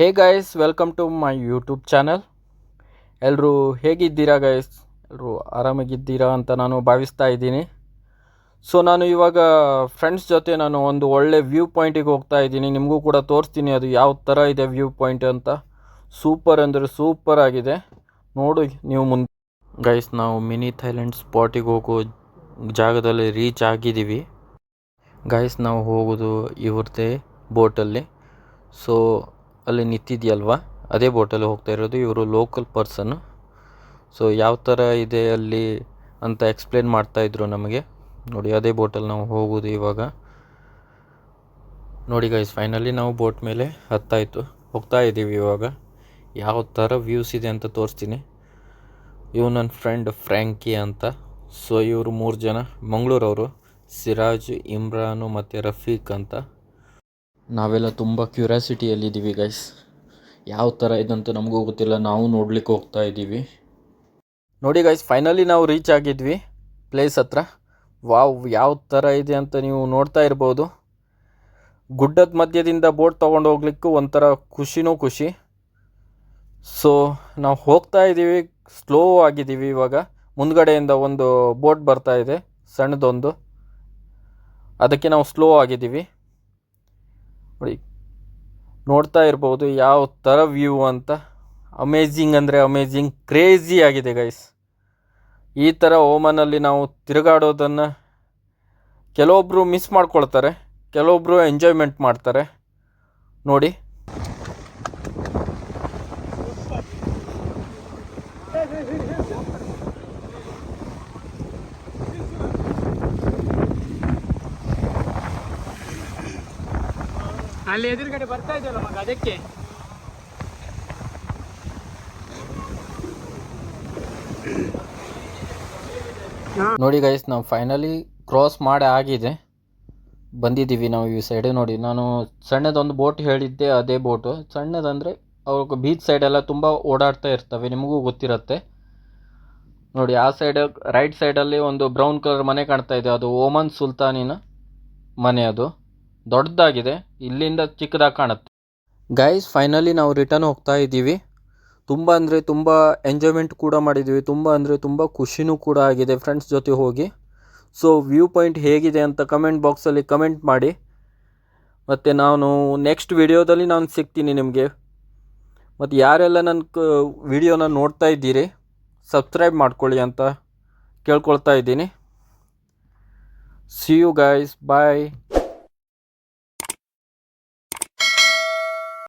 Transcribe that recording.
Hey guys welcome to my YouTube channel ಎಲ್ಲರೂ ಹೇಗಿದ್ದೀರಾ guys ಎಲ್ಲರೂ ಆರಾಮಾಗಿದ್ದೀರಾ ಅಂತ ನಾನು ಭಾವಿಸ್ತಾ ಇದ್ದೀನಿ. ಸೊ ನಾನು ಇವಾಗ ಫ್ರೆಂಡ್ಸ್ ಜೊತೆ ನಾನು ಒಂದು ಒಳ್ಳೆ ವ್ಯೂ ಪಾಯಿಂಟಿಗೆ ಹೋಗ್ತಾ ಇದ್ದೀನಿ. ನಿಮಗೂ ಕೂಡ ತೋರಿಸ್ತೀನಿ ಅದು ಯಾವ ಥರ ಇದೆ ವ್ಯೂ ಪಾಯಿಂಟ್ ಅಂತ. ಸೂಪರ್ ಅಂದರೆ ಸೂಪರ್ ಆಗಿದೆ. ನೋಡಿ, ನೀವು ಮುಂದೆ ಗೈಸ್ ನಾವು ಮಿನಿ ಥೈಲ್ಯಾಂಡ್ ಸ್ಪಾಟಿಗೆ ಹೋಗೋ ಜಾಗದಲ್ಲಿ ರೀಚ್ ಆಗಿದ್ದೀವಿ. ಗೈಸ್ ನಾವು ಹೋಗೋದು ಇವ್ರದ್ದೇ ಬೋಟಲ್ಲಿ ಸೊ ಅಲ್ಲಿ ನಿಂತಿದೆಯಲ್ವ? ಅದೇ ಬೋಟಲ್ಲಿ ಹೋಗ್ತಾ ಇರೋದು, ಇವರು ಲೋಕಲ್ ಪರ್ಸನ್ನು ಸೊ ಯಾವ ಥರ ಇದೆ ಅಲ್ಲಿ ಅಂತ ಎಕ್ಸ್ಪ್ಲೇನ್ ಮಾಡ್ತಾಯಿದ್ರು ನಮಗೆ. ನೋಡಿ, ಅದೇ ಬೋಟಲ್ಲಿ ನಾವು ಹೋಗೋದು ಇವಾಗ. ನೋಡಿ ಗೈಸ್ ಫೈನಲಿ ನಾವು ಬೋಟ್ ಮೇಲೆ ಹತ್ತಾಯಿತು. ಹೋಗ್ತಾ ಇದ್ದೀವಿ ಇವಾಗ. ಯಾವ ಥರ ವ್ಯೂಸ್ ಇದೆ ಅಂತ ತೋರಿಸ್ತೀನಿ. ಇವು ನನ್ನ ಫ್ರೆಂಡ್ ಫ್ರ್ಯಾಂಕಿ ಅಂತ. ಸೊ ಇವರು ಮೂರು ಜನ. ಮಂಗಳೂರವರು. ಸಿರಾಜ್, ಇಮ್ರಾನು ಮತ್ತು ರಫೀಕ್ ಅಂತ. ನಾವೆಲ್ಲ ತುಂಬ ಕ್ಯೂರ್ಯಾಸಿಟಿಯಲ್ಲಿದ್ದೀವಿ ಗೈಸ್ ಯಾವ ಥರ ಇದಂತ ನಮಗೂ ಗೊತ್ತಿಲ್ಲ, ನಾವು ನೋಡ್ಲಿಕ್ಕೆ ಹೋಗ್ತಾ ಇದ್ದೀವಿ ನೋಡಿ ಗೈಸ್ ಫೈನಲಿ ನಾವು ರೀಚ್ ಆಗಿದ್ವಿ ಪ್ಲೇಸ್ ಹತ್ರ. ವಾವ್, ಯಾವ ಥರ ಇದೆ ಅಂತ ನೀವು ನೋಡ್ತಾ ಇರ್ಬೋದು. ಗುಡ್ಡದ ಮಧ್ಯದಿಂದ ಬೋಟ್ ತೊಗೊಂಡು ಹೋಗ್ಲಿಕ್ಕೂ ಒಂಥರ ಖುಷಿನೂ ಖುಷಿ. ಸೊ ನಾವು ಹೋಗ್ತಾ ಇದ್ದೀವಿ ಸ್ಲೋ ಆಗಿದ್ದೀವಿ ಇವಾಗ. ಮುಂದ್ಗಡೆಯಿಂದ ಒಂದು ಬೋಟ್ ಬರ್ತಾ ಇದೆ, ಸಣ್ಣದೊಂದು. ಅದಕ್ಕೆ ನಾವು ಸ್ಲೋ ಆಗಿದ್ದೀವಿ ನೋಡಿ, ನೋಡ್ತಾ ಇರ್ಬೋದು ಯಾವ ಥರ ವ್ಯೂ ಅಂತ. ಅಮೇಝಿಂಗ್ ಅಂದರೆ ಅಮೇಝಿಂಗ್ ಕ್ರೇಜಿ ಆಗಿದೆ ಗೈಸ್ ಈ ಥರ ಓಮನಲ್ಲಿ ನಾವು ತಿರುಗಾಡೋದನ್ನು ಕೆಲವೊಬ್ಬರು ಮಿಸ್ ಮಾಡ್ಕೊಳ್ತಾರೆ ಕೆಲವೊಬ್ಬರು ಎಂಜಾಯ್ಮೆಂಟ್ ಮಾಡ್ತಾರೆ. ನೋಡಿ ಅಲ್ಲಿ ಎದುರುಗಡೆ ಬರ್ತಾ ಇದೆಯಲ್ಲ ಮಗ, ಅದಕ್ಕೆ. ನೋಡಿ ಗೈಸ್ ನಾವು ಫೈನಲಿ ಕ್ರಾಸ್ ಮಾಡಿ ಆಗಿದೆ. ಬಂದಿದ್ದೀವಿ ನಾವು ಈ ಸೈಡ್ ನೋಡಿ, ನಾನು ಸಣ್ಣದೊಂದು ಬೋಟ್ ಹೇಳಿದ್ದೆ, ಅದೇ ಬೋಟು ಸಣ್ಣದಂದರೆ ಅವ್ರಿಗೆ ಬೀಚ್ ಸೈಡೆಲ್ಲ ತುಂಬ ಓಡಾಡ್ತಾ ಇರ್ತವೆ, ನಿಮಗೂ ಗೊತ್ತಿರುತ್ತೆ. ನೋಡಿ, ಆ ಸೈಡ್ ರೈಟ್ ಸೈಡಲ್ಲಿ ಒಂದು ಬ್ರೌನ್ ಕಲರ್ ಮನೆ ಕಾಣ್ತಾ ಇದೆ, ಅದು ಓಮನ್ ಸುಲ್ತಾನಿನ ಮನೆ ಅದು. ದೊಡ್ಡದಾಗಿದೆ, ಇಲ್ಲಿಂದ ಚಿಕ್ಕದಾಗಿ ಕಾಣುತ್ತೆ. ಗೈಸ್ ಫೈನಲಿ ನಾವು ರಿಟರ್ನ್ ಹೋಗ್ತಾ ಇದ್ದೀವಿ. ತುಂಬ ಅಂದರೆ ತುಂಬ ಎಂಜಾಯ್ಮೆಂಟ್ ಕೂಡ ಮಾಡಿದ್ದೀವಿ. ತುಂಬ ಅಂದರೆ ತುಂಬ ಖುಷಿನೂ ಕೂಡ ಆಗಿದೆ ಫ್ರೆಂಡ್ಸ್ ಜೊತೆ ಹೋಗಿ. ಸೊ ವ್ಯೂ ಪಾಯಿಂಟ್ ಹೇಗಿದೆ ಅಂತ ಕಮೆಂಟ್ ಬಾಕ್ಸಲ್ಲಿ ಕಮೆಂಟ್ ಮಾಡಿ. ಮತ್ತು ನಾನು ನೆಕ್ಸ್ಟ್ ವಿಡಿಯೋದಲ್ಲಿ ನಾನು ಸಿಗ್ತೀನಿ ನಿಮಗೆ. ಮತ್ತು ಯಾರೆಲ್ಲ ನನ್ನ ಕ ವಿಡಿಯೋನ ನೋಡ್ತಾ ಇದ್ದೀರಿ ಸಬ್ಸ್ಕ್ರೈಬ್ ಮಾಡ್ಕೊಳ್ಳಿ ಅಂತ ಕೇಳ್ಕೊಳ್ತಾ ಇದ್ದೀನಿ. C you guys bye